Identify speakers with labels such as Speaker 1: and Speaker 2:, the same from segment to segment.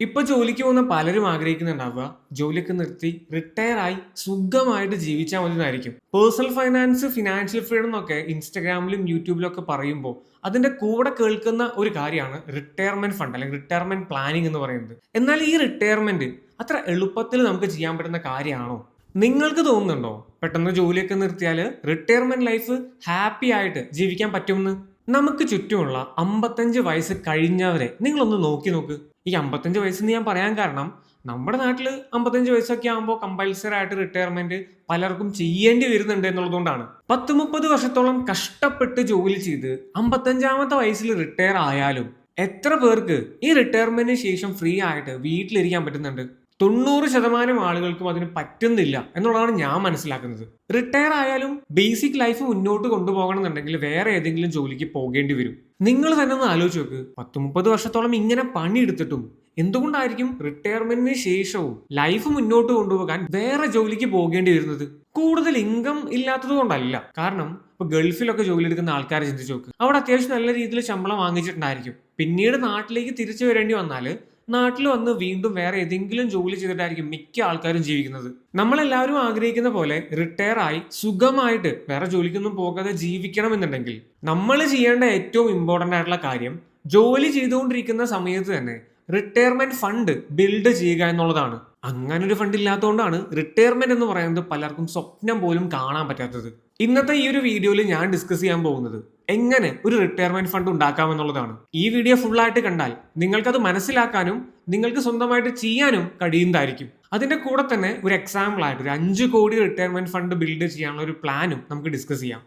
Speaker 1: ഇപ്പൊ ജോലിക്ക് പോകുന്ന പലരും ആഗ്രഹിക്കുന്നുണ്ടാവുക. ജോലിയൊക്കെ നിർത്തി റിട്ടയർ ആയി സുഖമായിട്ട് ജീവിച്ചാൽ മതി എന്നായിരിക്കും പേഴ്സണൽ ഫൈനാൻസ് ഫിനാൻഷ്യൽ ഫ്രീഡം എന്നൊക്കെ ഇൻസ്റ്റാഗ്രാമിലും യൂട്യൂബിലും ഒക്കെ പറയുമ്പോൾ അതിന്റെ കൂടെ കേൾക്കുന്ന ഒരു കാര്യമാണ് റിട്ടയർമെന്റ് ഫണ്ട് അല്ലെങ്കിൽ റിട്ടയർമെന്റ് പ്ലാനിങ് എന്ന് പറയുന്നത്. എന്നാൽ ഈ റിട്ടയർമെന്റ് അത്ര എളുപ്പത്തിൽ നമുക്ക് ചെയ്യാൻ പറ്റുന്ന കാര്യമാണോ? നിങ്ങൾക്ക് തോന്നുന്നുണ്ടോ? പെട്ടെന്ന് ജോലിയൊക്കെ നിർത്തിയാൽ റിട്ടയർമെന്റ് ലൈഫ് ഹാപ്പി ആയിട്ട് ജീവിക്കാൻ പറ്റുമെന്ന്? നമുക്ക് ചുറ്റുമുള്ള അമ്പത്തഞ്ച് വയസ്സ് കഴിഞ്ഞവരെ നിങ്ങളൊന്ന് നോക്കി നോക്ക്. ഈ അമ്പത്തഞ്ച് വയസ്സെന്ന് ഞാൻ പറയാൻ കാരണം നമ്മുടെ നാട്ടിൽ അമ്പത്തഞ്ച് വയസ്സൊക്കെ ആകുമ്പോൾ കമ്പൽസറി ആയിട്ട് റിട്ടയർമെന്റ് പലർക്കും ചെയ്യേണ്ടി വരുന്നുണ്ട് എന്നുള്ളതുകൊണ്ടാണ്. പത്ത് മുപ്പത് വർഷത്തോളം കഷ്ടപ്പെട്ട് ജോലി ചെയ്ത് അമ്പത്തഞ്ചാമത്തെ വയസ്സിൽ റിട്ടയർ ആയാലും എത്ര പേർക്ക് ഈ റിട്ടയർമെന്റിന് ശേഷം ഫ്രീ ആയിട്ട് വീട്ടിലിരിക്കാൻ പറ്റുന്നുണ്ട്? തൊണ്ണൂറ് ശതമാനം ആളുകൾക്കും അതിന് പറ്റുന്നില്ല എന്നുള്ളതാണ് ഞാൻ മനസ്സിലാക്കുന്നത്. റിട്ടയർ ആയാലും ബേസിക് ലൈഫ് മുന്നോട്ട് കൊണ്ടുപോകണം എന്നുണ്ടെങ്കിൽ വേറെ ഏതെങ്കിലും ജോലിക്ക് പോകേണ്ടി വരും. നിങ്ങൾ തന്നെ ഒന്ന് ആലോചിച്ച് നോക്ക്. പത്ത് മുപ്പത് വർഷത്തോളം ഇങ്ങനെ പണിയെടുത്തിട്ടും എന്തുകൊണ്ടായിരിക്കും റിട്ടയർമെന്റിന് ശേഷവും ലൈഫ് മുന്നോട്ട് കൊണ്ടുപോകാൻ വേറെ ജോലിക്ക് പോകേണ്ടി വരുന്നത്? കൂടുതൽ ഇൻകം ഇല്ലാത്തത് കൊണ്ടല്ല. കാരണം ഇപ്പൊ ഗൾഫിലൊക്കെ ജോലി എടുക്കുന്ന ആൾക്കാരെ ചിന്തിച്ചു നോക്ക്. അവിടെ അത്യാവശ്യം നല്ല രീതിയിൽ ശമ്പളം വാങ്ങിച്ചിട്ടുണ്ടായിരിക്കും. പിന്നീട് നാട്ടിലേക്ക് തിരിച്ചു വരേണ്ടി വന്നാൽ നാട്ടിൽ വന്ന് വീണ്ടും വേറെ ഏതെങ്കിലും ജോലി ചെയ്തിട്ടായിരിക്കും മിക്ക ആൾക്കാരും ജീവിക്കുന്നത്. നമ്മളെല്ലാവരും ആഗ്രഹിക്കുന്ന പോലെ റിട്ടയർ ആയി സുഖമായിട്ട് വേറെ ജോലിക്കൊന്നും പോകാതെ ജീവിക്കണം എന്നുണ്ടെങ്കിൽ നമ്മൾ ചെയ്യേണ്ട ഏറ്റവും ഇമ്പോർട്ടന്റ് ആയിട്ടുള്ള കാര്യം ജോലി ചെയ്തുകൊണ്ടിരിക്കുന്ന സമയത്ത് തന്നെ റിട്ടയർമെന്റ് ഫണ്ട് ബിൽഡ് ചെയ്യുക എന്നുള്ളതാണ്. അങ്ങനെ ഒരു ഫണ്ട് ഇല്ലാത്തതുകൊണ്ടാണ് റിട്ടയർമെന്റ് എന്ന് പറയുന്നത് പലർക്കും സ്വപ്നം പോലും കാണാൻ പറ്റാത്തത്. ഇന്നത്തെ ഈ ഒരു വീഡിയോയിൽ ഞാൻ ഡിസ്കസ് ചെയ്യാൻ പോകുന്നത് എങ്ങനെ ഒരു റിട്ടയർമെന്റ് ഫണ്ട് ഉണ്ടാക്കാം എന്നുള്ളതാണ്. ഈ വീഡിയോ ഫുൾ ആയിട്ട് കണ്ടാൽ നിങ്ങൾക്കത് മനസ്സിലാക്കാനും നിങ്ങൾക്ക് സ്വന്തമായിട്ട് ചെയ്യാനും കഴിയുന്നതായിരിക്കും. അതിന്റെ കൂടെ തന്നെ ഒരു എക്സാമ്പിൾ ആയിട്ട് ഒരു അഞ്ച് കോടി റിട്ടയർമെന്റ് ഫണ്ട് ബിൽഡ് ചെയ്യാനുള്ള ഒരു പ്ലാനും നമുക്ക് ഡിസ്കസ് ചെയ്യാം.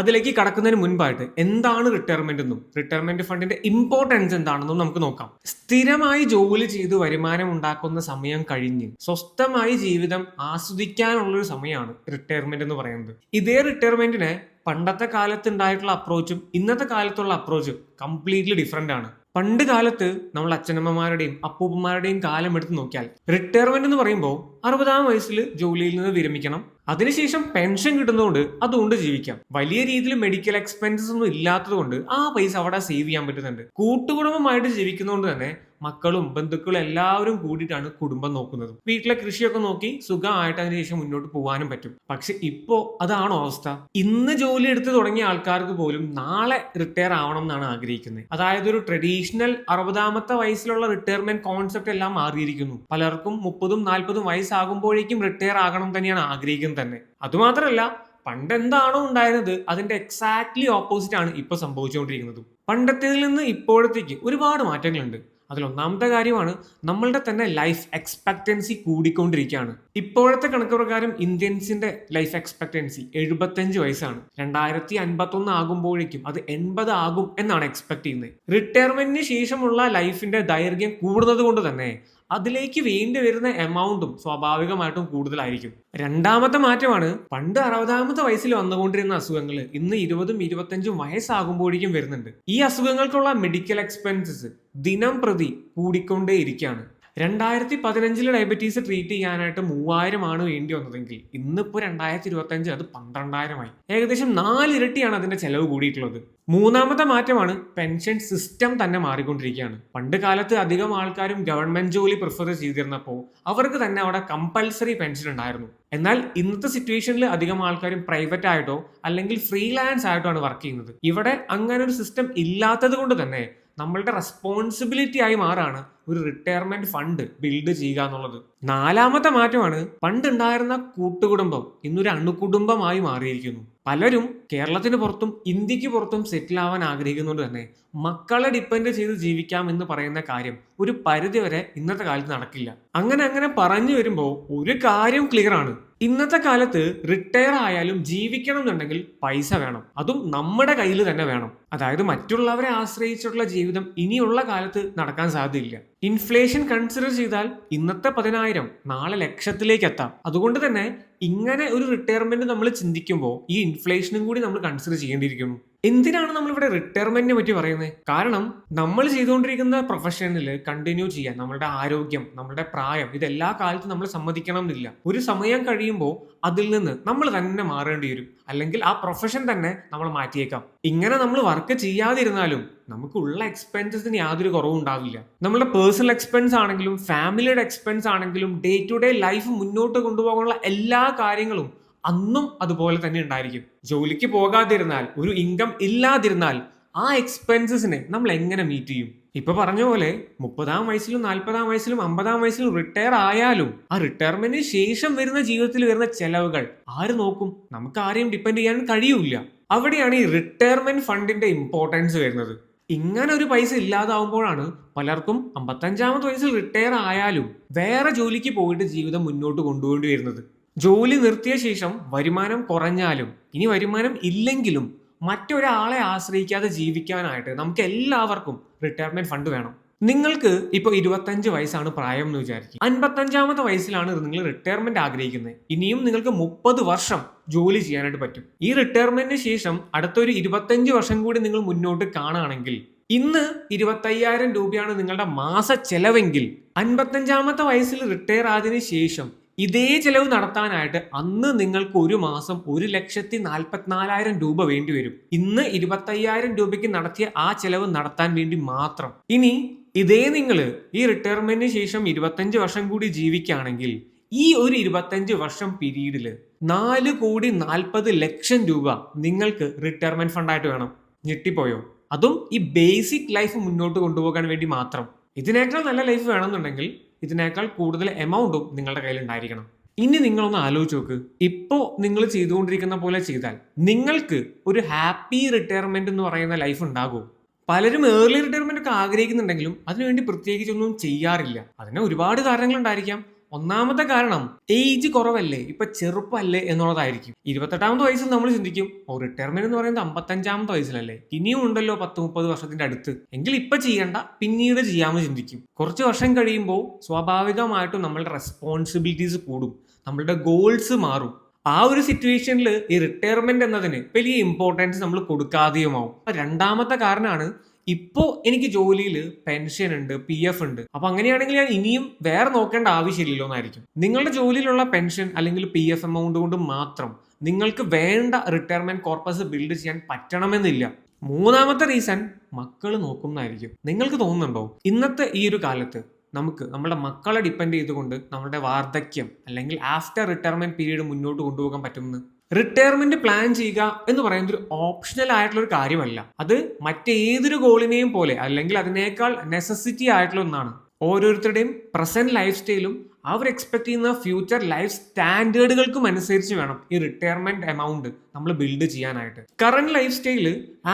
Speaker 1: അതിലേക്ക് കടക്കുന്നതിന് മുൻപായിട്ട് എന്താണ് റിട്ടയർമെന്റ് എന്നും റിട്ടയർമെന്റ് ഫണ്ടിന്റെ ഇമ്പോർട്ടൻസ് എന്താണെന്നും നമുക്ക് നോക്കാം. സ്ഥിരമായി ജോലി ചെയ്ത് വരുമാനം ഉണ്ടാക്കുന്ന സമയം കഴിഞ്ഞ് സ്വസ്ഥമായി ജീവിതം ആസ്വദിക്കാനുള്ള ഒരു സമയമാണ് റിട്ടയർമെന്റ് എന്ന് പറയുന്നത്. ഇതേ റിട്ടയർമെന്റിന് പണ്ടത്തെ കാലത്ത് ഉണ്ടായിട്ടുള്ള അപ്രോച്ചും ഇന്നത്തെ കാലത്തുള്ള അപ്രോച്ചും കംപ്ലീറ്റ്ലി ഡിഫറെന്റ് ആണ്. പണ്ട് കാലത്ത് നമ്മൾ അച്ഛനമ്മമാരുടെയും അപ്പൂപ്പന്മാരുടെയും കാലം എടുത്ത് നോക്കിയാൽ റിട്ടയർമെന്റ് എന്ന് പറയുമ്പോൾ അറുപതാം വയസ്സിൽ ജോലിയിൽ നിന്ന് വിരമിക്കണം. അതിനുശേഷം പെൻഷൻ കിട്ടുന്നതുകൊണ്ട് അതുകൊണ്ട് ജീവിക്കാം. വലിയ രീതിയിൽ മെഡിക്കൽ എക്സ്പെൻസസ് ഒന്നും ഇല്ലാത്തതുകൊണ്ട് ആ പൈസ അവിടെ സേവ് ചെയ്യാൻ പറ്റുന്നുണ്ട്. കൂട്ടുകുടുംബമായിട്ട് ജീവിക്കുന്നതുകൊണ്ട് തന്നെ മക്കളും ബന്ധുക്കളും എല്ലാവരും കൂടിയിട്ടാണ് കുടുംബം നോക്കുന്നത്. വീട്ടിലെ കൃഷിയൊക്കെ നോക്കി സുഖമായിട്ട് അതിനുശേഷം മുന്നോട്ട് പോകാനും പറ്റും. പക്ഷെ ഇപ്പോ അതാണോ അവസ്ഥ? ഇന്ന് ജോലി എടുത്തു തുടങ്ങിയ ആൾക്കാർക്ക് പോലും നാളെ റിട്ടയർ ആവണം എന്നാണ് ആഗ്രഹിക്കുന്നത്. അതായത് ഒരു ട്രഡീഷണൽ അറുപതാമത്തെ വയസ്സിലുള്ള റിട്ടയർമെന്റ് കോൺസെപ്റ്റ് എല്ലാം മാറിയിരിക്കുന്നു. പലർക്കും മുപ്പതും നാൽപ്പതും വയസ്സാകുമ്പോഴേക്കും റിട്ടയർ ആകണം തന്നെയാണ് ആഗ്രഹിക്കുന്നത് തന്നെ. അതുമാത്രമല്ല പണ്ട് എന്താണോ ഉണ്ടായിരുന്നത് അതിന്റെ എക്സാക്ട്ലി ഓപ്പോസിറ്റ് ആണ് ഇപ്പൊ സംഭവിച്ചുകൊണ്ടിരിക്കുന്നത്. പണ്ടത്തേതിൽ നിന്ന് ഇപ്പോഴത്തേക്ക് ഒരുപാട് മാറ്റങ്ങളുണ്ട്. അതിൽ ഒന്നാമത്തെ കാര്യമാണ് നമ്മളുടെ തന്നെ ലൈഫ് എക്സ്പെക്ടൻസി കൂടിക്കൊണ്ടിരിക്കുകയാണ്. ഇപ്പോഴത്തെ കണക്ക് പ്രകാരം ഇന്ത്യൻസിന്റെ ലൈഫ് എക്സ്പെക്ടൻസി എഴുപത്തഞ്ച് വയസ്സാണ്. രണ്ടായിരത്തി അൻപത്തി ഒന്ന് ആകുമ്പോഴേക്കും അത് എൺപത് ആകും എന്നാണ് എക്സ്പെക്ട് ചെയ്യുന്നത്. റിട്ടയർമെന്റിന് ശേഷമുള്ള ലൈഫിന്റെ ദൈർഘ്യം കൂടുന്നത് കൊണ്ട് തന്നെ അതിലേക്ക് വേണ്ടി വരുന്ന എമൗണ്ടും സ്വാഭാവികമായിട്ടും കൂടുതലായിരിക്കും. രണ്ടാമത്തെ മാറ്റമാണ് പണ്ട് അറുപതാമത്തെ വയസ്സിൽ വന്നുകൊണ്ടിരുന്ന അസുഖങ്ങൾ ഇന്ന് ഇരുപതും ഇരുപത്തഞ്ചും വയസ്സാകുമ്പോഴേക്കും വരുന്നുണ്ട്. ഈ അസുഖങ്ങൾക്കുള്ള മെഡിക്കൽ എക്സ്പെൻസസ് ദിനം പ്രതി കൂടിക്കൊണ്ടേയിരിക്കുകയാണ്. രണ്ടായിരത്തി പതിനഞ്ചിൽ ഡയബറ്റീസ് ട്രീറ്റ് ചെയ്യാനായിട്ട് മൂവായിരം ആണ് വേണ്ടി വന്നതെങ്കിൽ ഇന്നിപ്പോ രണ്ടായിരത്തി ഇരുപത്തി അഞ്ച് അത് പന്ത്രണ്ടായിരമായി. ഏകദേശം നാലിരട്ടിയാണ് അതിന്റെ ചെലവ് കൂടിയിട്ടുള്ളത്. മൂന്നാമത്തെ മാറ്റമാണ് പെൻഷൻ സിസ്റ്റം തന്നെ മാറിക്കൊണ്ടിരിക്കുകയാണ്. പണ്ട് കാലത്ത് അധികം ആൾക്കാരും ഗവൺമെന്റ് ജോലി പ്രിഫർ ചെയ്തിരുന്നപ്പോൾ അവർക്ക് തന്നെ അവിടെ കമ്പൽസറി പെൻഷൻ ഉണ്ടായിരുന്നു. എന്നാൽ ഇന്നത്തെ സിറ്റുവേഷനിൽ അധികം ആൾക്കാരും പ്രൈവറ്റ് ആയിട്ടോ അല്ലെങ്കിൽ ഫ്രീലാൻസ് ആയിട്ടോ ആണ് വർക്ക് ചെയ്യുന്നത്. ഇവിടെ അങ്ങനെ ഒരു സിസ്റ്റം ഇല്ലാത്തത് കൊണ്ട് തന്നെ നമ്മളുടെ റെസ്പോൺസിബിലിറ്റി ആയി മാറാണ് ഒരു റിട്ടയർമെന്റ് ഫണ്ട് ബിൽഡ് ചെയ്യുക എന്നുള്ളത്. നാലാമത്തെ മാറ്റമാണ് പണ്ടുണ്ടായിരുന്ന കൂട്ടുകുടുംബം ഇന്നൊരു അണുകുടുംബമായി മാറിയിരിക്കുന്നു. പലരും കേരളത്തിന് പുറത്തും ഇന്ത്യയ്ക്ക് പുറത്തും സെറ്റിൽ ആവാൻ ആഗ്രഹിക്കുന്നുണ്ട് തന്നെ. മക്കളെ ഡിപ്പെൻഡ് ചെയ്ത് ജീവിക്കാം എന്ന് പറയുന്ന കാര്യം ഒരു പരിധി വരെ ഇന്നത്തെ കാലത്ത് നടക്കില്ല. അങ്ങനെ അങ്ങനെ പറഞ്ഞു വരുമ്പോൾ ഒരു കാര്യം ക്ലിയർ ആണ്. ഇന്നത്തെ കാലത്ത് റിട്ടയർ ആയാലും ജീവിക്കണം എന്നുണ്ടെങ്കിൽ പൈസ വേണം. അതും നമ്മുടെ കയ്യിൽ തന്നെ വേണം. അതായത് മറ്റുള്ളവരെ ആശ്രയിച്ചിട്ടുള്ള ജീവിതം ഇനിയുള്ള കാലത്ത് നടക്കാൻ സാധ്യതയില്ല. ഇൻഫ്ലേഷൻ കൺസിഡർ ചെയ്താൽ ഇന്നത്തെ പതിനായിരം നാളെ ലക്ഷത്തിലേക്ക് എത്താം. അതുകൊണ്ട് തന്നെ ഇങ്ങനെ ഒരു റിട്ടയർമെന്റ് നമ്മൾ ചിന്തിക്കുമ്പോൾ ഈ ഇൻഫ്ലേഷനും കൂടി നമ്മൾ കൺസിഡർ ചെയ്യേണ്ടിയിരിക്കുന്നു. എന്തിനാണ് നമ്മളിവിടെ റിട്ടയർമെന്റിനെ പറ്റി പറയുന്നത് കാരണം നമ്മൾ ചെയ്തുകൊണ്ടിരിക്കുന്ന പ്രൊഫഷനിൽ കണ്ടിന്യൂ ചെയ്യാൻ നമ്മളുടെ ആരോഗ്യം നമ്മളുടെ പ്രായം ഇതെല്ലാ കാലത്തും നമ്മൾ സമ്മതിക്കണം എന്നില്ല. ഒരു സമയം കഴിയുമ്പോൾ അതിൽ നിന്ന് നമ്മൾ തന്നെ മാറേണ്ടി വരും. അല്ലെങ്കിൽ ആ പ്രൊഫഷൻ തന്നെ നമ്മൾ മാറ്റിയേക്കാം. ഇങ്ങനെ നമ്മൾ വർക്ക് ചെയ്യാതിരുന്നാലും നമുക്കുള്ള എക്സ്പെൻസസിന് യാതൊരു കുറവും ഉണ്ടാവില്ല. നമ്മുടെ പേഴ്സണൽ എക്സ്പെൻസ് ആണെങ്കിലും ഫാമിലിയുടെ എക്സ്പെൻസ് ആണെങ്കിലും ഡേ ടു ഡേ ലൈഫ് മുന്നോട്ട് കൊണ്ടുപോകാനുള്ള എല്ലാ കാര്യങ്ങളും അന്നും അതുപോലെ തന്നെ ഉണ്ടായിരിക്കും. ജോലിക്ക് പോകാതിരുന്നാൽ ഒരു ഇൻകം ഇല്ലാതിരുന്നാൽ ആ എക്സ്പെൻസസിനെ നമ്മൾ എങ്ങനെ മീറ്റ് ചെയ്യും? ഇപ്പൊ പറഞ്ഞ പോലെ മുപ്പതാം വയസ്സിലും നാൽപ്പതാം വയസ്സിലും അമ്പതാം വയസ്സിലും റിട്ടയർ ആയാലും ആ റിട്ടയർമെന്റിന് ശേഷം വരുന്ന ജീവിതത്തിൽ വരുന്ന ചെലവുകൾ ആര് നോക്കും? നമുക്ക് ആരെയും ഡിപ്പെൻഡ് ചെയ്യാൻ കഴിയൂല അവിടെയാണ് ഈ റിട്ടയർമെന്റ് ഫണ്ടിന്റെ ഇമ്പോർട്ടൻസ് വരുന്നത്. ഇങ്ങനെ ഒരു പൈസ ഇല്ലാതാവുമ്പോഴാണ് പലർക്കും അമ്പത്തഞ്ചാമത്തെ വയസ്സിൽ റിട്ടയർ ആയാലും വേറെ ജോലിക്ക് പോയിട്ട് ജീവിതം മുന്നോട്ട് കൊണ്ടുപോകേണ്ടി വരുന്നത്. ജോലി നിർത്തിയ ശേഷം വരുമാനം കുറഞ്ഞാലും ഇനി വരുമാനം ഇല്ലെങ്കിലും മറ്റൊരാളെ ആശ്രയിക്കാതെ ജീവിക്കാനായിട്ട് നമുക്ക് എല്ലാവർക്കും റിട്ടയർമെന്റ് ഫണ്ട് വേണം. നിങ്ങൾക്ക് ഇപ്പോൾ ഇരുപത്തഞ്ച് വയസ്സാണ് പ്രായം എന്ന് വിചാരിക്കും അൻപത്തഞ്ചാമത്തെ വയസ്സിലാണ് നിങ്ങൾ റിട്ടയർമെന്റ് ആഗ്രഹിക്കുന്നത്. ഇനിയും നിങ്ങൾക്ക് മുപ്പത് വർഷം ജോലി ചെയ്യാനായിട്ട് പറ്റും. ഈ റിട്ടയർമെന്റിന് ശേഷം അടുത്തൊരു ഇരുപത്തഞ്ച് വർഷം കൂടി നിങ്ങൾ മുന്നോട്ട് കാണുകയാണെങ്കിൽ ഇന്ന് ഇരുപത്തയ്യായിരം രൂപയാണ് നിങ്ങളുടെ മാസ ചെലവെങ്കിൽ അൻപത്തഞ്ചാമത്തെ വയസ്സിൽ റിട്ടയർ ആയതിനു ശേഷം ഇതേ ചെലവ് നടത്താനായിട്ട് അന്ന് നിങ്ങൾക്ക് ഒരു മാസം ഒരു ലക്ഷത്തി നാൽപ്പത്തിനാലായിരം രൂപ വേണ്ടി വരും. ഇന്ന് ഇരുപത്തയ്യായിരം രൂപയ്ക്ക് നടത്തിയ ആ ചെലവ് നടത്താൻ വേണ്ടി മാത്രം. ഇനി ഇതേ നിങ്ങൾ ഈ റിട്ടയർമെന്റിന് ശേഷം ഇരുപത്തഞ്ച് വർഷം കൂടി ജീവിക്കുകയാണെങ്കിൽ ഈ ഒരു ഇരുപത്തഞ്ച് വർഷം പീരീഡിൽ നാല് കോടി നാൽപ്പത് ലക്ഷം രൂപ നിങ്ങൾക്ക് റിട്ടയർമെന്റ് ഫണ്ടായിട്ട് വേണം. ഞെട്ടിപ്പോയോ? അതും ഈ ബേസിക് ലൈഫ് മുന്നോട്ട് കൊണ്ടുപോകാൻ വേണ്ടി മാത്രം. ഇതിനേക്കാൾ നല്ല ലൈഫ് വേണമെന്നുണ്ടെങ്കിൽ ഇതിനേക്കാൾ കൂടുതൽ എമൗണ്ടും നിങ്ങളുടെ കയ്യിൽ ഉണ്ടായിരിക്കണം ഇനി നിങ്ങളൊന്ന് ആലോചിച്ച് നോക്ക്. ഇപ്പോൾ നിങ്ങൾ ചെയ്തുകൊണ്ടിരിക്കുന്ന പോലെ ചെയ്താൽ നിങ്ങൾക്ക് ഒരു ഹാപ്പി റിട്ടയർമെന്റ് എന്ന് പറയുന്ന ലൈഫ് ഉണ്ടാകും. പലരും ഏർലി റിട്ടയർമെന്റ് ഒക്കെ ആഗ്രഹിക്കുന്നുണ്ടെങ്കിലും അതിനുവേണ്ടി പ്രത്യേകിച്ചൊന്നും ചെയ്യാറില്ല. അതിന് ഒരുപാട് കാരണങ്ങൾ ഉണ്ടായിരിക്കാം. ഒന്നാമത്തെ കാരണം ഏജ് കുറവല്ലേ? ഇപ്പൊ ചെറുപ്പല്ലേ എന്നുള്ളതായിരിക്കും. ഇരുപത്തെട്ടാമത്തെ വയസ്സിൽ നമ്മൾ ചിന്തിക്കും ഓ റിട്ടയർമെന്റ് എന്ന് പറയുന്നത് അമ്പത്തഞ്ചാമത്തെ വയസ്സിലല്ലേ? ഇനിയും ഉണ്ടല്ലോ പത്ത് മുപ്പത് വർഷത്തിന്റെ അടുത്ത്. എങ്കിൽ ഇപ്പൊ ചെയ്യേണ്ട പിന്നീട് ചെയ്യാമെന്ന് ചിന്തിക്കും. കുറച്ച് വർഷം കഴിയുമ്പോൾ സ്വാഭാവികമായിട്ടും നമ്മളുടെ റെസ്പോൺസിബിലിറ്റീസ് കൂടും. നമ്മളുടെ ഗോൾസ് മാറും. ആ ഒരു സിറ്റുവേഷനിൽ ഈ റിട്ടയർമെന്റ് എന്നതിന് വലിയ ഇമ്പോർട്ടൻസ് നമ്മൾ കൊടുക്കാതെയുമാവും. രണ്ടാമത്തെ കാരണമാണ് ഇപ്പോ എനിക്ക് ജോലിയിൽ പെൻഷൻ ഉണ്ട് പി എഫ് ഉണ്ട്. അപ്പൊ അങ്ങനെയാണെങ്കിൽ ഞാൻ ഇനിയും വേറെ നോക്കേണ്ട ആവശ്യമില്ലല്ലോ എന്നായിരിക്കും. നിങ്ങളുടെ ജോലിയിലുള്ള പെൻഷൻ അല്ലെങ്കിൽ പി എഫ് എമൗണ്ട് കൊണ്ട് മാത്രം നിങ്ങൾക്ക് വേണ്ട റിട്ടയർമെന്റ് കോർപ്പസ് ബിൽഡ് ചെയ്യാൻ പറ്റണമെന്നില്ല. മൂന്നാമത്തെ റീസൺ മക്കൾ നോക്കുന്നതായിരിക്കും നിങ്ങൾക്ക് തോന്നുന്നുണ്ടോ? ഇന്നത്തെ ഈ ഒരു കാലത്ത് നമുക്ക് നമ്മുടെ മക്കളെ ഡിപ്പെൻഡ് ചെയ്തുകൊണ്ട് നമ്മുടെ വാർദ്ധക്യം അല്ലെങ്കിൽ ആഫ്റ്റർ റിട്ടയർമെന്റ് പീരീഡ് മുന്നോട്ട് കൊണ്ടുപോകാൻ പറ്റുമെന്ന്? റിട്ടയർമെന്റ് പ്ലാൻ ചെയ്യുക എന്ന് പറയുന്നത് ഒരു ഓപ്ഷണൽ ആയിട്ടുള്ള ഒരു കാര്യമല്ല. അത് മറ്റേതൊരു ഗോളിനെയും പോലെ അല്ലെങ്കിൽ അതിനേക്കാൾ നെസസിറ്റി ആയിട്ടുള്ള ഒന്നാണ്. ഓരോരുത്തരുടെയും പ്രസന്റ് ലൈഫ് സ്റ്റൈലും അവർ എക്സ്പെക്ട് ചെയ്യുന്ന ഫ്യൂച്ചർ ലൈഫ് സ്റ്റാൻഡേർഡുകൾക്കും അനുസരിച്ച് വേണം ഈ റിട്ടയർമെന്റ് എമൗണ്ട് നമ്മൾ ബിൽഡ് ചെയ്യാനായിട്ട്. Current life style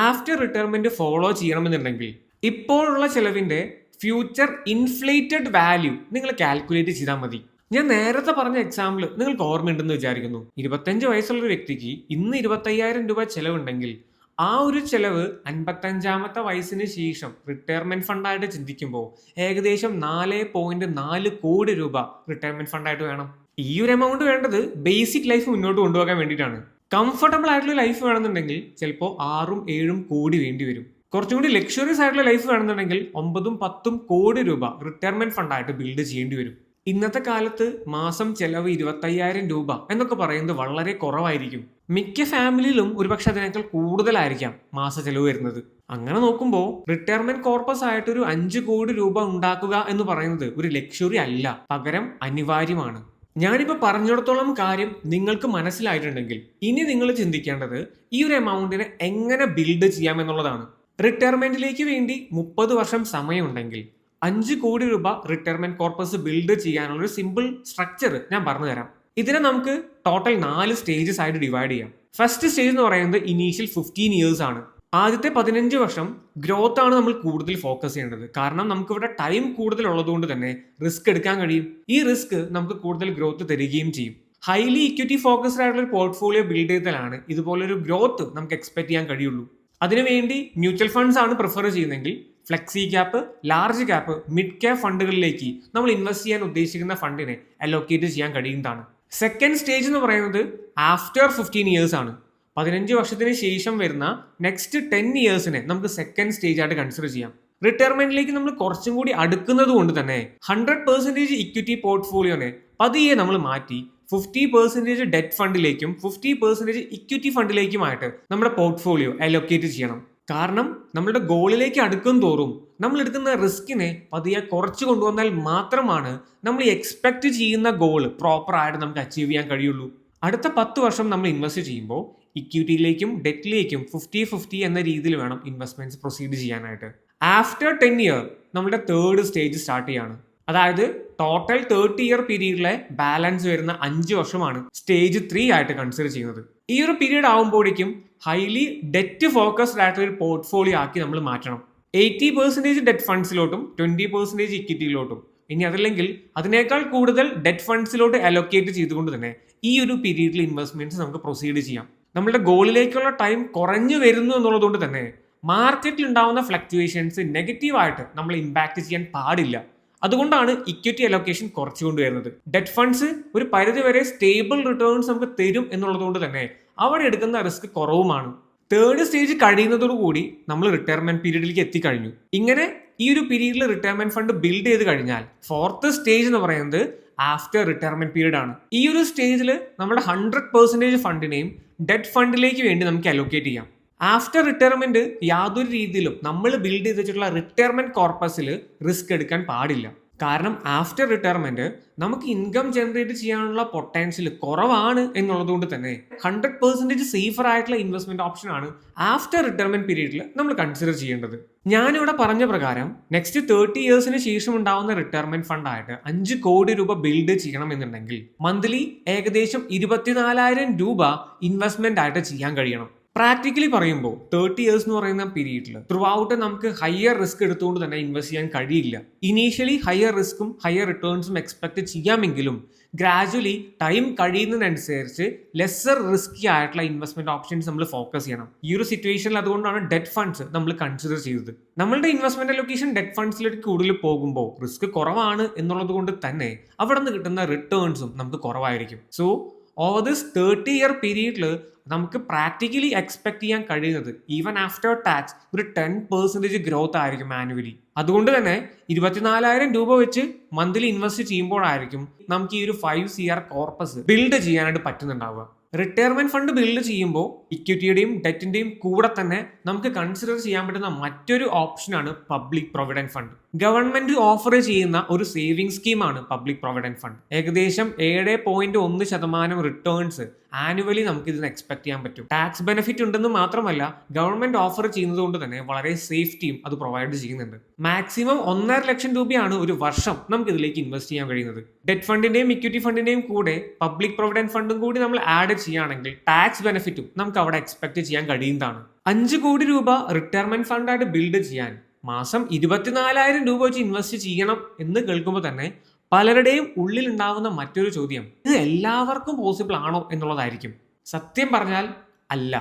Speaker 1: after retirement follow ചെയ്യണമെന്നുണ്ടെങ്കിൽ ഇപ്പോഴുള്ള ചെലവിന്റെ ഫ്യൂച്ചർ ഇൻഫ്ലേറ്റഡ് വാല്യൂ നിങ്ങൾ കാൽക്കുലേറ്റ് ചെയ്താൽ മതി. ഞാൻ നേരത്തെ പറഞ്ഞ എക്സാമ്പിൾ നിങ്ങൾക്ക് ഓർമ്മയുണ്ടെന്ന് വിചാരിക്കുന്നു. ഇരുപത്തഞ്ച് വയസ്സുള്ള ഒരു വ്യക്തിക്ക് ഇന്ന് ഇരുപത്തയ്യായിരം രൂപ ചെലവുണ്ടെങ്കിൽ ആ ഒരു ചെലവ് അൻപത്തഞ്ചാമത്തെ വയസ്സിന് ശേഷം റിട്ടയർമെന്റ് ഫണ്ടായിട്ട് ചിന്തിക്കുമ്പോൾ ഏകദേശം നാല് പോയിന്റ് നാല് കോടി രൂപ റിട്ടയർമെന്റ് ഫണ്ടായിട്ട് വേണം. ഈ ഒരു എമൗണ്ട് വേണ്ടത് ബേസിക് ലൈഫ് മുന്നോട്ട് കൊണ്ടുപോകാൻ വേണ്ടിയിട്ടാണ്. കംഫർട്ടബിൾ ആയിട്ടുള്ള ലൈഫ് വേണമെന്നുണ്ടെങ്കിൽ ചിലപ്പോൾ ആറും ഏഴും കോടി വേണ്ടി വരും. കുറച്ചും കൂടി ലക്ഷറിയസ് ആയിട്ടുള്ള ലൈഫ് വേണമെന്നുണ്ടെങ്കിൽ ഒമ്പതും പത്തും കോടി രൂപ റിട്ടയർമെന്റ് ഫണ്ടായിട്ട് ബിൽഡ് ചെയ്യേണ്ടി വരും. ഇന്നത്തെ കാലത്ത് മാസം ചെലവ് ഇരുപത്തയ്യായിരം രൂപ എന്നൊക്കെ പറയുന്നത് വളരെ കുറവായിരിക്കും. മിക്ക ഫാമിലിയിലും ഒരുപക്ഷെ അതിനേക്കാൾ കൂടുതലായിരിക്കാം മാസ ചെലവ് വരുന്നത്. അങ്ങനെ നോക്കുമ്പോൾ റിട്ടയർമെന്റ് കോർപ്പസ് ആയിട്ട് ഒരു അഞ്ച് കോടി രൂപ ഉണ്ടാക്കുക എന്ന് പറയുന്നത് ഒരു ലക്ഷറി അല്ല പകരം അനിവാര്യമാണ്. ഞാനിപ്പോൾ പറഞ്ഞിടത്തോളം കാര്യം നിങ്ങൾക്ക് മനസ്സിലായിട്ടുണ്ടെങ്കിൽ ഇനി നിങ്ങൾ ചിന്തിക്കേണ്ടത് ഈ ഒരു എമൗണ്ടിനെ എങ്ങനെ ബിൽഡ് ചെയ്യാം എന്നുള്ളതാണ് റിട്ടയർമെന്റിലേക്ക് വേണ്ടി മുപ്പത് വർഷം സമയമുണ്ടെങ്കിൽ അഞ്ച് കോടി രൂപ റിട്ടയർമെന്റ് കോർപ്പസ് ബിൽഡ് ചെയ്യാനുള്ള ഒരു സിമ്പിൾ സ്ട്രക്ചർ ഞാൻ പറഞ്ഞു തരാം. ഇതിനെ നമുക്ക് ടോട്ടൽ നാല് സ്റ്റേജസ് ആയിട്ട് ഡിവൈഡ് ചെയ്യാം. ഫസ്റ്റ് സ്റ്റേജ് എന്ന് പറയുന്നത് ഇനീഷ്യൽ ഫിഫ്റ്റീൻ ഇയേഴ്സ് ആണ്. ആദ്യത്തെ പതിനഞ്ച് വർഷം ഗ്രോത്ത് ആണ് നമ്മൾ കൂടുതൽ ഫോക്കസ് ചെയ്യേണ്ടത്. കാരണം നമുക്ക് ഇവിടെ ടൈം കൂടുതൽ ഉള്ളതുകൊണ്ട് തന്നെ റിസ്ക് എടുക്കാൻ കഴിയും. ഈ റിസ്ക് നമുക്ക് കൂടുതൽ ഗ്രോത്ത് തരികയും ചെയ്യും. ഹൈലി ഇക്വിറ്റി ഫോക്കസ്ഡ് ആയിട്ടുള്ള ഒരു പോർട്ട്ഫോളിയോ ബിൽഡ് ചെയ്താലാണ് ഇതുപോലൊരു ഗ്രോത്ത് നമുക്ക് എക്സ്പെക്ട് ചെയ്യാൻ കഴിയുള്ളൂ. അതിനുവേണ്ടി മ്യൂച്വൽ ഫണ്ട്സ് ആണ് പ്രിഫർ ചെയ്യുന്നതെങ്കിൽ flexi cap large cap mid cap ഫണ്ടുകളിലേക്ക് നമ്മൾ ഇൻവെസ്റ്റ് ചെയ്യാൻ ഉദ്ദേശിക്കുന്ന ഫണ്ടിനെ അലോക്കേറ്റ് ചെയ്യാൻ കഴിയുന്നതാണ്. സെക്കൻഡ് സ്റ്റേജ് എന്ന് പറയുന്നത് ആഫ്റ്റർ ഫിഫ്റ്റീൻ ഇയേഴ്സ് ആണ്. പതിനഞ്ച് വർഷത്തിന് ശേഷം വരുന്ന നെക്സ്റ്റ് ടെൻ ഇയേഴ്സിനെ നമുക്ക് സെക്കൻഡ് സ്റ്റേജ് ആയിട്ട് കൺസിഡർ ചെയ്യാം. റിട്ടയർമെന്റിലേക്ക് നമ്മൾ കുറച്ചും കൂടി അടുക്കുന്നത് കൊണ്ട് തന്നെ ഹൺഡ്രഡ് പെർസെന്റേജ് ഇക്വിറ്റി പോർട്ട്ഫോളിയോനെ പതിയെ നമ്മൾ മാറ്റി ഫിഫ്റ്റി പെർസെന്റേജ് ഡെറ്റ് ഫണ്ടിലേക്കും ഫിഫ്റ്റി പെർസെന്റേജ് ഇക്വിറ്റി ഫണ്ടിലേക്കുമായിട്ട് നമ്മുടെ പോർട്ട്ഫോളിയോ അലോക്കേറ്റ് ചെയ്യണം. കാരണം നമ്മളുടെ ഗോളിലേക്ക് അടുക്കും തോറും നമ്മൾ എടുക്കുന്ന റിസ്കിനെ പതിയെ കുറച്ച് കൊണ്ടുവന്നാൽ മാത്രമാണ് നമ്മൾ എക്സ്പെക്ട് ചെയ്യുന്ന ഗോൾ പ്രോപ്പർ ആയിട്ട് നമുക്ക് അച്ചീവ് ചെയ്യാൻ കഴിയുള്ളൂ. അടുത്ത പത്ത് വർഷം നമ്മൾ ഇൻവെസ്റ്റ് ചെയ്യുമ്പോൾ ഇക്വിറ്റിയിലേക്കും ഡെറ്റിലേക്കും ഫിഫ്റ്റി ഫിഫ്റ്റി എന്ന രീതിയിൽ വേണം ഇൻവെസ്റ്റ്മെന്റ്സ് പ്രൊസീഡ് ചെയ്യാനായിട്ട്. ആഫ്റ്റർ ടെൻ ഇയർ നമ്മുടെ തേർഡ് സ്റ്റേജ് സ്റ്റാർട്ട് ചെയ്യാണ്. അതായത് ടോട്ടൽ തേർട്ടി ഇയർ പീരീഡിലെ ബാലൻസ് വരുന്ന അഞ്ച് വർഷമാണ് സ്റ്റേജ് ത്രീ ആയിട്ട് കൺസിഡർ ചെയ്യുന്നത്. ഈ ഒരു പീരീഡ് ആകുമ്പോഴേക്കും ഹൈലി ഡെറ്റ് ഫോക്കസ്ഡ് ആയിട്ടുള്ള ഒരു പോർട്ട്ഫോളിയോ ആക്കി നമ്മൾ മാറ്റണം. എയ്റ്റി പെർസെന്റേജ് ഡെറ്റ് ഫണ്ട്സിലോട്ടും ട്വന്റി പെർസെന്റേജ് ഇക്വിറ്റിയിലോട്ടും ഇനി അതല്ലെങ്കിൽ അതിനേക്കാൾ കൂടുതൽ ഡെറ്റ് ഫണ്ട്സിലോട്ട് അലോക്കേറ്റ് ചെയ്തുകൊണ്ട് തന്നെ ഈ ഒരു പീരീഡിൽ ഇൻവെസ്റ്റ്മെന്റ്സ് നമുക്ക് പ്രൊസീഡ് ചെയ്യാം. നമ്മുടെ ഗോളിലേക്കുള്ള ടൈം കുറഞ്ഞു വരുന്നു എന്നുള്ളതുകൊണ്ട് തന്നെ മാർക്കറ്റിൽ ഉണ്ടാവുന്ന ഫ്ലക്ച്വേഷൻസ് നെഗറ്റീവായിട്ട് നമ്മൾ ഇമ്പാക്ട് ചെയ്യാൻ പാടില്ല. അതുകൊണ്ടാണ് ഇക്വിറ്റി അലോക്കേഷൻ കുറച്ചു കൊണ്ടുവരുന്നത്. ഡെറ്റ് ഫണ്ട്സ് ഒരു പരിധിവരെ സ്റ്റേബിൾ റിട്ടേൺസ് നമുക്ക് തരും എന്നുള്ളതുകൊണ്ട് തന്നെ അവിടെ എടുക്കുന്ന റിസ്ക് കുറവുമാണ്. തേർഡ് സ്റ്റേജ് കഴിയുന്നതോടുകൂടി നമ്മൾ റിട്ടയർമെന്റ് പീരീഡിലേക്ക് എത്തിക്കഴിഞ്ഞു. ഇങ്ങനെ ഈ ഒരു പീരീഡിൽ റിട്ടയർമെന്റ് ഫണ്ട് ബിൽഡ് ചെയ്ത് കഴിഞ്ഞാൽ ഫോർത്ത് സ്റ്റേജ് എന്ന് പറയുന്നത് ആഫ്റ്റർ റിട്ടയർമെന്റ് പീരീഡ് ആണ്. ഈ ഒരു സ്റ്റേജിൽ നമ്മുടെ ഹൺഡ്രഡ് പെർസെന്റേജ് ഫണ്ടിനെയും ഡെറ്റ് ഫണ്ടിലേക്ക് വേണ്ടി നമുക്ക് അലോക്കേറ്റ് ചെയ്യാം. ആഫ്റ്റർ റിട്ടയർമെന്റ് യാതൊരു രീതിയിലും നമ്മൾ ബിൽഡ് ചെയ്ത് വെച്ചിട്ടുള്ള റിട്ടയർമെന്റ് കോർപ്പസിൽ റിസ്ക് എടുക്കാൻ പാടില്ല. കാരണം ആഫ്റ്റർ റിട്ടയർമെന്റ് നമുക്ക് ഇൻകം ജനറേറ്റ് ചെയ്യാനുള്ള പൊട്ടൻഷ്യൽ കുറവാണ് എന്നുള്ളതുകൊണ്ട് തന്നെ ഹൺഡ്രഡ് പെർസെന്റേജ് സേഫർ ആയിട്ടുള്ള ഇൻവെസ്റ്റ്മെന്റ് ഓപ്ഷൻ ആണ് ആഫ്റ്റർ റിട്ടയർമെന്റ് പീരീഡിൽ നമ്മൾ കൺസിഡർ ചെയ്യേണ്ടത്. ഞാനിവിടെ പറഞ്ഞ പ്രകാരം നെക്സ്റ്റ് തേർട്ടി ഇയേഴ്സിന് ശേഷം ഉണ്ടാവുന്ന റിട്ടയർമെന്റ് ഫണ്ട് ആയിട്ട് അഞ്ച് കോടി രൂപ ബിൽഡ് ചെയ്യണം എന്നുണ്ടെങ്കിൽ മന്ത്ലി ഏകദേശം ഇരുപത്തിനാലായിരം രൂപ ഇൻവെസ്റ്റ്മെന്റ് ആയിട്ട് ചെയ്യാൻ കഴിയണം. പ്രാക്ടിക്കലി പറയുമ്പോൾ തേർട്ടി ഇയേഴ്സ് എന്ന് പറയുന്ന പീരീഡിൽ ത്രൂ ഔട്ട് നമുക്ക് ഹയർ റിസ്ക് എടുത്തുകൊണ്ട് തന്നെ ഇൻവെസ്റ്റ് ചെയ്യാൻ കഴിയില്ല. ഇനീഷ്യലി ഹയർ റിസ്ക്കും ഹയർ റിട്ടേൺസും എക്സ്പെക്ട് ചെയ്യാമെങ്കിലും ഗ്രാജുവലി ടൈം കഴിയുന്നതിനനുസരിച്ച് ലെസ്സർ റിസ്കി ആയിട്ടുള്ള ഇൻവെസ്റ്റ്മെന്റ് ഓപ്ഷൻസ് നമ്മൾ ഫോക്കസ് ചെയ്യണം. ഈ ഒരു സിറ്റുവേഷനിൽ അതുകൊണ്ടാണ് ഡെറ്റ് ഫണ്ട്സ് നമ്മൾ കൺസിഡർ ചെയ്തത്. നമ്മളുടെ ഇൻവെസ്റ്റ്മെന്റ് ലൊക്കേഷൻ ഡെറ്റ് ഫണ്ട്സിലേക്ക് കൂടുതൽ പോകുമ്പോൾ റിസ്ക് കുറവാണ് എന്നുള്ളത് കൊണ്ട് തന്നെ അവിടെ നിന്ന് കിട്ടുന്ന റിട്ടേൺസും നമുക്ക് കുറവായിരിക്കും. So over this thirty year പീരീഡിൽ നമുക്ക് പ്രാക്ടിക്കലി എക്സ്പെക്ട് ചെയ്യാൻ കഴിയുന്നത് ഈവൻ ആഫ്റ്റർ ടാക്സ് ഒരു ടെൻ പെർസെന്റേജ് ഗ്രോത്ത് ആയിരിക്കും ആനുവലി അതുകൊണ്ട് തന്നെ ഇരുപത്തിനാലായിരം രൂപ വെച്ച് മന്ത്ലി ഇൻവെസ്റ്റ് ചെയ്യുമ്പോഴായിരിക്കും നമുക്ക് ഈ ഒരു five C R corpus build ചെയ്യാനായിട്ട് പറ്റുന്നുണ്ടാവുക. റിട്ടയർമെന്റ് ഫണ്ട് ബിൽഡ് ചെയ്യുമ്പോൾ ഇക്വിറ്റിയുടെയും ഡെറ്റിന്റെയും കൂടെ തന്നെ നമുക്ക് കൺസിഡർ ചെയ്യാൻ പറ്റുന്ന മറ്റൊരു ഓപ്ഷനാണ് public provident fund government offer ചെയ്യുന്ന ഒരു സേവിംഗ് സ്കീമാണ് പബ്ലിക് പ്രൊവിഡന്റ് ഫണ്ട് ഏകദേശം ഏഴ് പോയിന്റ് ഒന്ന് ശതമാനം റിട്ടേൺസ് ആനുവലി നമുക്ക് ഇതിന് എക്സ്പെക്ട് ചെയ്യാൻ പറ്റും. ടാക്സ് ബെനിഫിറ്റ് ഉണ്ടെന്ന് മാത്രമല്ല ഗവൺമെന്റ് ഓഫർ ചെയ്യുന്നത് കൊണ്ട് തന്നെ വളരെ സേഫ്റ്റിയും അത് പ്രൊവൈഡ് ചെയ്യുന്നുണ്ട്. മാക്സിമം ഒന്നര ലക്ഷം രൂപയാണ് ഒരു വർഷം നമുക്ക് ഇതിലേക്ക് ഇൻവെസ്റ്റ് ചെയ്യാൻ കഴിയുന്നത്. ഡെറ്റ് ഫണ്ടിന്റെയും ഇക്വിറ്റി ഫണ്ടിന്റെയും കൂടെ പബ്ലിക് പ്രൊവിഡന്റ് ഫണ്ടും കൂടി നമ്മൾ ആഡ് ചെയ്യുകയാണെങ്കിൽ ടാക്സ് ബെനിഫിറ്റും നമുക്ക് അവിടെ എക്സ്പെക്ട് ചെയ്യാൻ കഴിയുന്നതാണ്. അഞ്ച് കോടി രൂപ റിട്ടയർമെന്റ് ഫണ്ടായിട്ട് ബിൽഡ് ചെയ്യാൻ മാസം ഇരുപത്തിനാലായിരം രൂപ വെച്ച് ഇൻവെസ്റ്റ് ചെയ്യണം എന്ന് കേൾക്കുമ്പോൾ തന്നെ പലരുടെയും ഉള്ളിൽ ഉണ്ടാകുന്ന മറ്റൊരു ചോദ്യം ഇത് എല്ലാവർക്കും പോസിബിൾ ആണോ എന്നുള്ളതായിരിക്കും. സത്യം പറഞ്ഞാൽ അല്ല.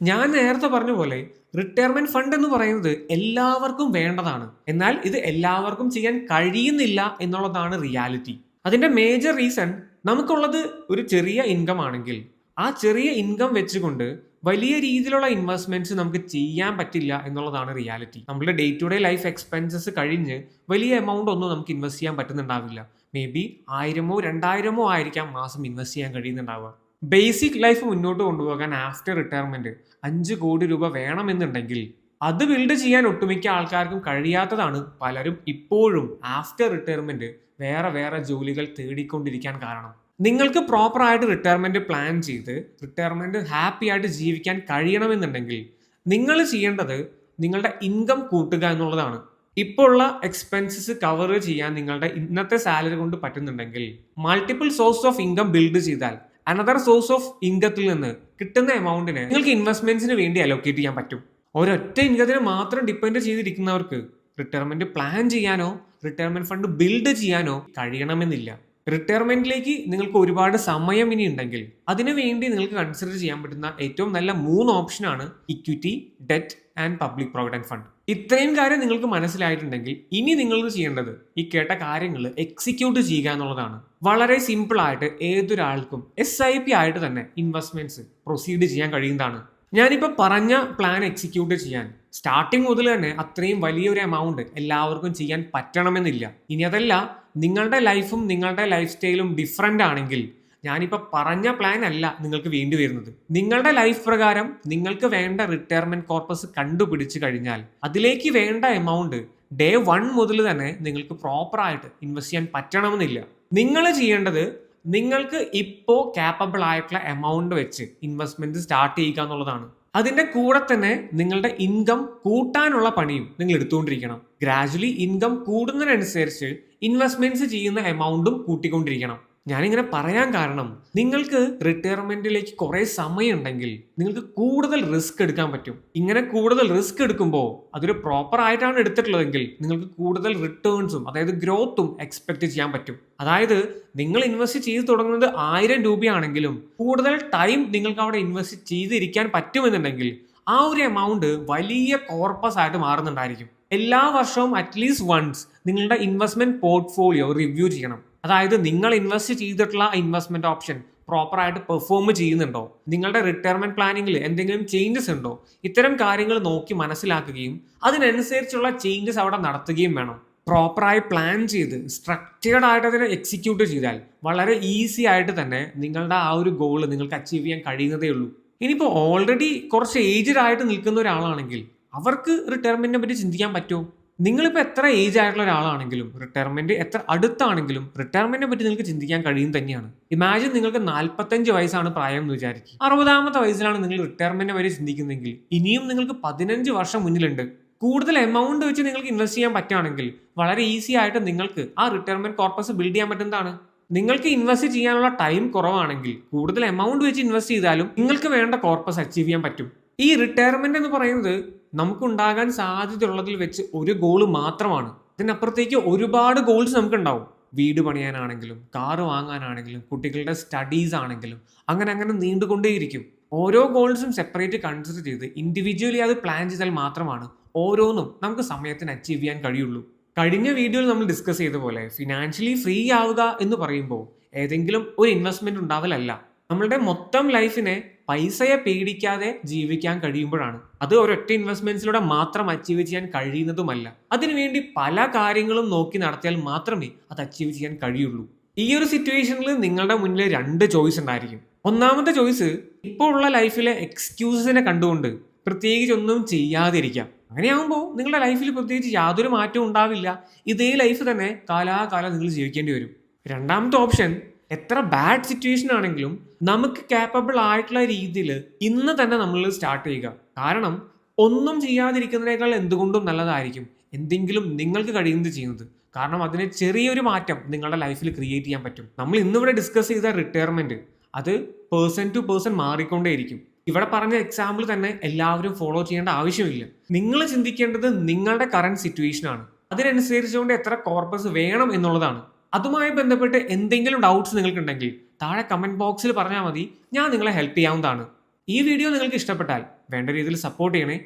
Speaker 1: ഞാൻ നേരത്തെ പറഞ്ഞ പോലെ റിട്ടയർമെന്റ് ഫണ്ട് എന്ന് പറയുന്നത് എല്ലാവർക്കും വേണ്ടതാണ്. എന്നാൽ ഇത് എല്ലാവർക്കും ചെയ്യാൻ കഴിയുന്നില്ല എന്നുള്ളതാണ് റിയാലിറ്റി അതിന്റെ മേജർ റീസൺ നമുക്കുള്ളത് ഒരു ചെറിയ ഇൻകം ആണെങ്കിൽ ആ ചെറിയ ഇൻകം വെച്ചുകൊണ്ട് വലിയ രീതിയിലുള്ള ഇൻവെസ്റ്റ്മെന്റ്സ് നമുക്ക് ചെയ്യാൻ പറ്റില്ല എന്നുള്ളതാണ് റിയാലിറ്റി നമ്മുടെ day to day life expenses കഴിഞ്ഞ് വലിയ എമൗണ്ട് ഒന്നും നമുക്ക് ഇൻവെസ്റ്റ് ചെയ്യാൻ പറ്റുന്നുണ്ടാവില്ല. മേ ബി ആയിരമോ രണ്ടായിരമോ ആയിരിക്കാം മാസം ഇൻവെസ്റ്റ് ചെയ്യാൻ കഴിയുന്നുണ്ടാവുക. ബേസിക് ലൈഫ് മുന്നോട്ട് കൊണ്ടുപോകാൻ ആഫ്റ്റർ റിട്ടയർമെന്റ് അഞ്ച് കോടി രൂപ വേണമെന്നുണ്ടെങ്കിൽ അത് ബിൽഡ് ചെയ്യാൻ ഒട്ടുമിക്ക ആൾക്കാർക്കും കഴിയാത്തതാണ് പലരും ഇപ്പോഴും ആഫ്റ്റർ റിട്ടയർമെന്റ് വേറെ വേറെ ജോലികൾ തേടിക്കൊണ്ടിരിക്കാൻ കാരണം. നിങ്ങൾക്ക് പ്രോപ്പർ ആയിട്ട് റിട്ടയർമെന്റ് പ്ലാൻ ചെയ്ത് റിട്ടയർമെന്റ് ഹാപ്പി ആയിട്ട് ജീവിക്കാൻ കഴിയണമെന്നുണ്ടെങ്കിൽ നിങ്ങൾ ചെയ്യേണ്ടത് നിങ്ങളുടെ ഇൻകം കൂട്ടുക എന്നുള്ളതാണ്. ഇപ്പോൾ ഉള്ള എക്സ്പെൻസസ് കവർ ചെയ്യാൻ നിങ്ങളുടെ ഇന്നത്തെ സാലറി കൊണ്ട് പറ്റുന്നുണ്ടെങ്കിൽ multiple source of income build ചെയ്താൽ അനദർ സോഴ്സ് ഓഫ് ഇൻകത്തിൽ നിന്ന് കിട്ടുന്ന എമൗണ്ടിന് നിങ്ങൾക്ക് ഇൻവെസ്റ്റ്മെന്റ്സിന് വേണ്ടി അലോക്കേറ്റ് ചെയ്യാൻ പറ്റും. ഒരൊറ്റ ഇൻകത്തിന് മാത്രം ഡിപ്പെൻഡ് ചെയ്തിരിക്കുന്നവർക്ക് റിട്ടയർമെന്റ് പ്ലാൻ ചെയ്യാനോ റിട്ടയർമെന്റ് ഫണ്ട് ബിൽഡ് ചെയ്യാനോ കഴിയണമെന്നില്ല. റിട്ടയർമെന്റിലേക്ക് നിങ്ങൾക്ക് ഒരുപാട് സമയം ഇനി ഉണ്ടെങ്കിൽ അതിനു വേണ്ടി നിങ്ങൾക്ക് കൺസിഡർ ചെയ്യാൻ പറ്റുന്ന ഏറ്റവും നല്ല മൂന്ന് ഓപ്ഷനാണ് equity debt and public provident fund ഇത്രയും കാര്യം നിങ്ങൾക്ക് മനസ്സിലായിട്ടുണ്ടെങ്കിൽ ഇനി നിങ്ങൾക്ക് ചെയ്യേണ്ടത് ഈ കേട്ട കാര്യങ്ങൾ എക്സിക്യൂട്ട് ചെയ്യുക എന്നുള്ളതാണ്. വളരെ സിമ്പിൾ ആയിട്ട് ഏതൊരാൾക്കും എസ് ഐ പി ആയിട്ട് തന്നെ ഇൻവെസ്റ്റ്മെന്റ്സ് പ്രൊസീഡ് ചെയ്യാൻ കഴിയുന്നതാണ്. ഞാനിപ്പോൾ പറഞ്ഞ പ്ലാൻ എക്സിക്യൂട്ട് ചെയ്യാൻ സ്റ്റാർട്ടിങ് മുതൽ തന്നെ അത്രയും വലിയൊരു എമൗണ്ട് എല്ലാവർക്കും ചെയ്യാൻ പറ്റണമെന്നില്ല. ഇനി അതല്ല നിങ്ങളുടെ ലൈഫും നിങ്ങളുടെ ലൈഫ് സ്റ്റൈലും ഡിഫറെന്റ് ആണെങ്കിൽ ഞാനിപ്പോൾ പറഞ്ഞ പ്ലാൻ അല്ല നിങ്ങൾക്ക് വേണ്ടി വരുന്നത്. നിങ്ങളുടെ ലൈഫ് പ്രകാരം നിങ്ങൾക്ക് വേണ്ട റിട്ടയർമെന്റ് കോർപ്പസ് കണ്ടുപിടിച്ച് കഴിഞ്ഞാൽ അതിലേക്ക് വേണ്ട എമൗണ്ട് ഡേ വൺ മുതൽ തന്നെ നിങ്ങൾക്ക് പ്രോപ്പറായിട്ട് ഇൻവെസ്റ്റ് ചെയ്യാൻ പറ്റണമെന്നില്ല. നിങ്ങൾ ചെയ്യേണ്ടത് നിങ്ങൾക്ക് ഇപ്പോൾ ക്യാപ്പബിൾ ആയിട്ടുള്ള എമൗണ്ട് വെച്ച് ഇൻവെസ്റ്റ്മെന്റ് സ്റ്റാർട്ട് ചെയ്യുക എന്നുള്ളതാണ്. അതിന്റെ കൂടെ തന്നെ നിങ്ങളുടെ ഇൻകം കൂട്ടാനുള്ള പണിയും നിങ്ങൾ എടുത്തുകൊണ്ടിരിക്കണം. ഗ്രാജുവലി ഇൻകം കൂടുന്നതിനനുസരിച്ച് ഇൻവെസ്റ്റ്മെന്റ്സ് ചെയ്യുന്ന എമൗണ്ടും കൂട്ടിക്കൊണ്ടിരിക്കണം. ഞാനിങ്ങനെ പറയാൻ കാരണം നിങ്ങൾക്ക് റിട്ടയർമെന്റിലേക്ക് കുറെ സമയമുണ്ടെങ്കിൽ നിങ്ങൾക്ക് കൂടുതൽ റിസ്ക് എടുക്കാൻ പറ്റും. ഇങ്ങനെ കൂടുതൽ റിസ്ക് എടുക്കുമ്പോൾ അതൊരു പ്രോപ്പർ ആയിട്ടാണ് എടുത്തിട്ടുള്ളതെങ്കിൽ നിങ്ങൾക്ക് കൂടുതൽ റിട്ടേൺസും അതായത് ഗ്രോത്തും എക്സ്പെക്ട് ചെയ്യാൻ പറ്റും. അതായത് നിങ്ങൾ ഇൻവെസ്റ്റ് ചെയ്ത് തുടങ്ങുന്നത് ആയിരം രൂപയാണെങ്കിലും കൂടുതൽ ടൈം നിങ്ങൾക്ക് അവിടെ ഇൻവെസ്റ്റ് ചെയ്തിരിക്കാൻ പറ്റുമെന്നുണ്ടെങ്കിൽ ആ ഒരു എമൗണ്ട് വലിയ കോർപ്പസ് ആയിട്ട് മാറുന്നുണ്ടായിരിക്കും. എല്ലാ വർഷവും അറ്റ്ലീസ്റ്റ് വൺസ് നിങ്ങളുടെ ഇൻവെസ്റ്റ്മെന്റ് പോർട്ട്ഫോളിയോ റിവ്യൂ ചെയ്യണം. അതായത് നിങ്ങൾ ഇൻവെസ്റ്റ് ചെയ്തിട്ടുള്ള ഇൻവെസ്റ്റ്മെന്റ് ഓപ്ഷൻ പ്രോപ്പർ ആയിട്ട് പെർഫോം ചെയ്യുന്നുണ്ടോ? നിങ്ങളുടെ റിട്ടയർമെന്റ് പ്ലാനിങ്ങിൽ എന്തെങ്കിലും ചേഞ്ചസ് ഉണ്ടോ? ഇത്തരം കാര്യങ്ങൾ നോക്കി മനസ്സിലാക്കുകയും അതിനനുസരിച്ചുള്ള ചേഞ്ചസ് അവിടെ നടത്തുകയും വേണം. പ്രോപ്പറായി പ്ലാൻ ചെയ്ത് സ്ട്രക്ചേർഡ് ആയിട്ട് അതിനെ എക്സിക്യൂട്ട് ചെയ്താൽ വളരെ ഈസി ആയിട്ട് തന്നെ നിങ്ങളുടെ ആ ഒരു ഗോൾ നിങ്ങൾക്ക് അച്ചീവ് ചെയ്യാൻ കഴിയുന്നതേ ഉള്ളൂ. ഇനിയിപ്പോൾ ഓൾറെഡി കുറച്ച് ഏജ്ഡ് ആയിട്ട് നിൽക്കുന്ന ഒരാളാണെങ്കിൽ അവർക്ക് റിട്ടയർമെന്റിനെ പറ്റി ചിന്തിക്കാൻ പറ്റുമോ? നിങ്ങളിപ്പോൾ എത്ര ഏജ് ആയിട്ടുള്ള ഒരാളാണെങ്കിലും റിട്ടയർമെന്റ് എത്ര അടുത്താണെങ്കിലും റിട്ടയർമെന്റിനെ പറ്റി നിങ്ങൾക്ക് ചിന്തിക്കാൻ കഴിയും തന്നെയാണ്. ഇമാജിൻ നിങ്ങൾക്ക് നാൽപ്പത്തഞ്ച് വയസ്സാണ് പ്രായം എന്ന് വിചാരിക്കും അറുപതാമത്തെ വയസ്സിലാണ് നിങ്ങൾ റിട്ടയർമെന്റിനെ പറ്റി ചിന്തിക്കുന്നതെങ്കിൽ ഇനിയും നിങ്ങൾക്ക് പതിനഞ്ച് വർഷം മുന്നിലുണ്ട്. കൂടുതൽ എമൗണ്ട് വെച്ച് നിങ്ങൾക്ക് ഇൻവെസ്റ്റ് ചെയ്യാൻ പറ്റുകയാണെങ്കിൽ വളരെ ഈസി ആയിട്ട് നിങ്ങൾക്ക് ആ റിട്ടയർമെന്റ് കോർപ്പസ് ബിൽഡ് ചെയ്യാൻ പറ്റുന്നതാണ് നിങ്ങൾക്ക് ഇൻവെസ്റ്റ് ചെയ്യാനുള്ള ടൈം കുറവാണെങ്കിൽ കൂടുതൽ എമൗണ്ട് വെച്ച് ഇൻവെസ്റ്റ് ചെയ്താലും നിങ്ങൾക്ക് വേണ്ട കോർപ്പസ് അച്ചീവ് ചെയ്യാൻ പറ്റും. ഈ റിട്ടയർമെന്റ് എന്ന് പറയുന്നത് നമുക്കുണ്ടാകാൻ സാധ്യതയുള്ളതിൽ വെച്ച് ഒരു ഗോൾ മാത്രമാണ്. ഇതിനപ്പുറത്തേക്ക് ഒരുപാട് ഗോൾസ് നമുക്കുണ്ടാവും. വീട് പണിയാനാണെങ്കിലും കാറ് വാങ്ങാനാണെങ്കിലും കുട്ടികളുടെ സ്റ്റഡീസ് ആണെങ്കിലും അങ്ങനെ അങ്ങനെ നീണ്ടുകൊണ്ടേയിരിക്കും. ഓരോ ഗോൾസും സെപ്പറേറ്റ് കൺസിഡർ ചെയ്ത് ഇൻഡിവിജ്വലി അത് പ്ലാൻ ചെയ്താൽ മാത്രമാണ് ഓരോന്നും നമുക്ക് സമയത്തിന് അച്ചീവ് ചെയ്യാൻ കഴിയുള്ളൂ. കഴിഞ്ഞ വീഡിയോയിൽ നമ്മൾ ഡിസ്കസ് ചെയ്ത പോലെ ഫിനാൻഷ്യലി ഫ്രീ ആവുക എന്ന് പറയുമ്പോൾ ഏതെങ്കിലും ഒരു ഇൻവെസ്റ്റ്മെന്റ് ഉണ്ടാവലല്ല. നമ്മളുടെ മൊത്തം ലൈഫിനെ പൈസയെ പേടിക്കാതെ ജീവിക്കാൻ കഴിയുമ്പോഴാണ്. അത് ഒരൊറ്റ ഇൻവെസ്റ്റ്മെന്റ്സിലൂടെ മാത്രം അച്ചീവ് ചെയ്യാൻ കഴിയുന്നതുമല്ല. അതിനുവേണ്ടി പല കാര്യങ്ങളും നോക്കി നടത്തിയാൽ മാത്രമേ അത് അച്ചീവ് ചെയ്യാൻ കഴിയുള്ളൂ. ഈ ഒരു സിറ്റുവേഷനിൽ നിങ്ങളുടെ മുന്നിൽ രണ്ട് ചോയ്സ് ഉണ്ടായിരിക്കും. ഒന്നാമത്തെ ചോയ്സ് ഇപ്പോൾ ഉള്ള ലൈഫിലെ എക്സ്ക്യൂസസിനെ കണ്ടുകൊണ്ട് പ്രത്യേകിച്ച് ഒന്നും ചെയ്യാതിരിക്കാം. അങ്ങനെയാകുമ്പോൾ നിങ്ങളുടെ ലൈഫിൽ പ്രത്യേകിച്ച് യാതൊരു മാറ്റവും ഉണ്ടാവില്ല. ഇതേ ലൈഫ് തന്നെ കാലാകാലം നിങ്ങൾ ജീവിക്കേണ്ടി വരും. രണ്ടാമത്തെ ഓപ്ഷൻ എത്ര ബാഡ് സിറ്റുവേഷൻ ആണെങ്കിലും നമുക്ക് കാപ്പബിൾ ആയിട്ടുള്ള രീതിയിൽ ഇന്ന് തന്നെ നമ്മൾ സ്റ്റാർട്ട് ചെയ്യുക. കാരണം ഒന്നും ചെയ്യാതിരിക്കുന്നതിനേക്കാൾ എന്തുകൊണ്ടും നല്ലതായിരിക്കും. എന്തെങ്കിലും നിങ്ങൾക്ക് കഴിയുന്നത് ചെയ്യുന്നത്. കാരണം അതിന് ചെറിയൊരു മാറ്റം നിങ്ങളുടെ ലൈഫിൽ ക്രിയേറ്റ് ചെയ്യാൻ പറ്റും. നമ്മൾ ഇന്നിവിടെ ഡിസ്കസ് ചെയ്ത റിട്ടയർമെന്റ് അത് പേഴ്സൺ ടു പേഴ്സൺ മാറിക്കൊണ്ടേയിരിക്കും. ഇവിടെ പറഞ്ഞ എക്സാമ്പിൾ തന്നെ എല്ലാവരും ഫോളോ ചെയ്യേണ്ട ആവശ്യമില്ല. നിങ്ങൾ ചിന്തിക്കേണ്ടത് നിങ്ങളുടെ കറണ്ട് സിറ്റുവേഷൻ ആണ്. അതിനനുസരിച്ചുകൊണ്ട് എത്ര കോർപ്പസ് വേണം എന്നുള്ളതാണ്. അതുമായി ബന്ധപ്പെട്ട് എന്തെങ്കിലും ഡൗട്ട്സ് നിങ്ങൾക്കുണ്ടെങ്കിൽ താഴെ കമന്റ് ബോക്സിൽ പറഞ്ഞാൽ മതി ഞാൻ നിങ്ങളെ ഹെൽപ്പ് ചെയ്യാവുന്നതാണ്. ഈ വീഡിയോ നിങ്ങൾക്ക് ഇഷ്ടപ്പെട്ടാൽ വേണ്ട രീതിയിൽ സപ്പോർട്ട് ചെയ്യണേ.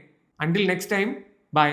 Speaker 1: Until next time by